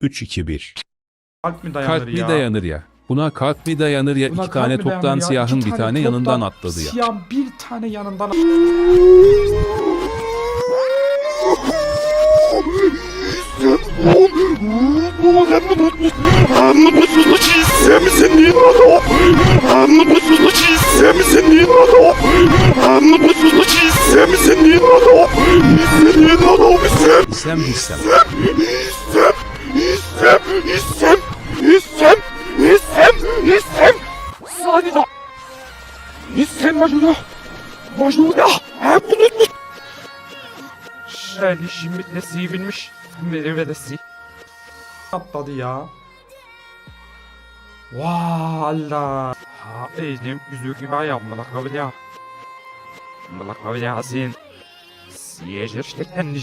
3 2 1. Kalp mi dayanır Kalp mi ya? dayanır ya? Buna kalp mi dayanır ya? Buna iki kalp tane mi toptan ya? siyahın İki bir tane toptan yanından atladı ya. Siyahın bir tane yanından İsem hissem. Sadece Sen Majnun'a Majnun'a Hem bunu Şöyle şimdi nesi bilmiş Benim de nesi. Atladı ya. Valla Ha elim yüzü gibi yapmalı kabul ya. Malak kabul ya sin Siyecer ştekten